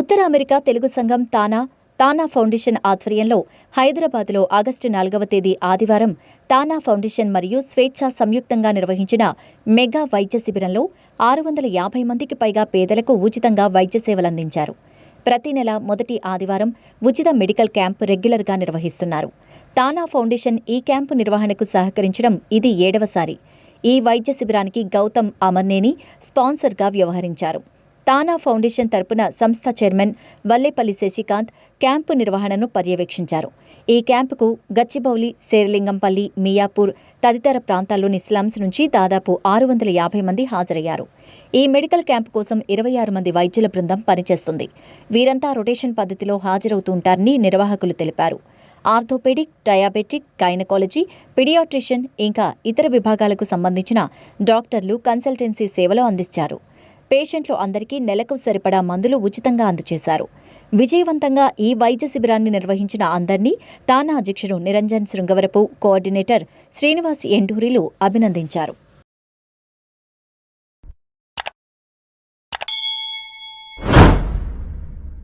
ఉత్తర America Telugu సంఘం తానా తానా foundation ఆధ్వర్యంలో హైదరాబాద్లో ఆగస్టు నాలుగవ తేదీ ఆదివారం తానా ఫౌండేషన్ మరియు స్వేచ్ఛ సంయుక్తంగా నిర్వహించిన మెగా వైద్య శిబిరంలో ఆరు వందల యాభై మందికి పైగా పేదలకు ఉచితంగా వైద్య సేవలందించారు. ప్రతి నెల మొదటి ఆదివారం ఉచిత మెడికల్ క్యాంప్ రెగ్యులర్గా నిర్వహిస్తున్నారు. తానా ఫౌండేషన్ ఈ క్యాంపు నిర్వహణకు సహకరించడం ఇది ఏడవసారి. ఈ వైద్య శిబిరానికి గౌతమ్ అమర్నేని స్పాన్సర్గా వ్యవహరించారు. తానా ఫౌండేషన్ తరపున సంస్థ చైర్మన్ వల్లేపల్లి శశికాంత్ క్యాంపు నిర్వహణను పర్యవేక్షించారు. ఈ క్యాంపుకు గచ్చిబౌలి శేరలింగంపల్లి మియాపూర్ తదితర ప్రాంతాల్లోని స్లమ్స్ నుంచి దాదాపు ఆరు వందల యాభై మంది హాజరయ్యారు. ఈ మెడికల్ క్యాంపు కోసం ఇరవై ఆరు మంది వైద్యుల బృందం పనిచేస్తుంది. వీరంతా రొటేషన్ పద్ధతిలో హాజరవుతుంటారని నిర్వాహకులు తెలిపారు. ఆర్థోపెడిక్ డయాబెటిక్ గైనకాలజీ పిడియాట్రిషియన్ ఇంకా ఇతర విభాగాలకు సంబంధించిన డాక్టర్లు కన్సల్టెన్సీ సేవలు అందించారు. పేషెంట్లు అందరికీ నెలకు సరిపడా మందులు ఉచితంగా అందజేశారు విజయవంతంగా ఈ వైద్య శిబిరాన్ని నిర్వహించిన అందరినీ తానా అధ్యక్షుడు నిరంజన్ శృంగవరపు కోఆర్డినేటర్ శ్రీనివాస్ ఎండూరిలు అభినందించారు.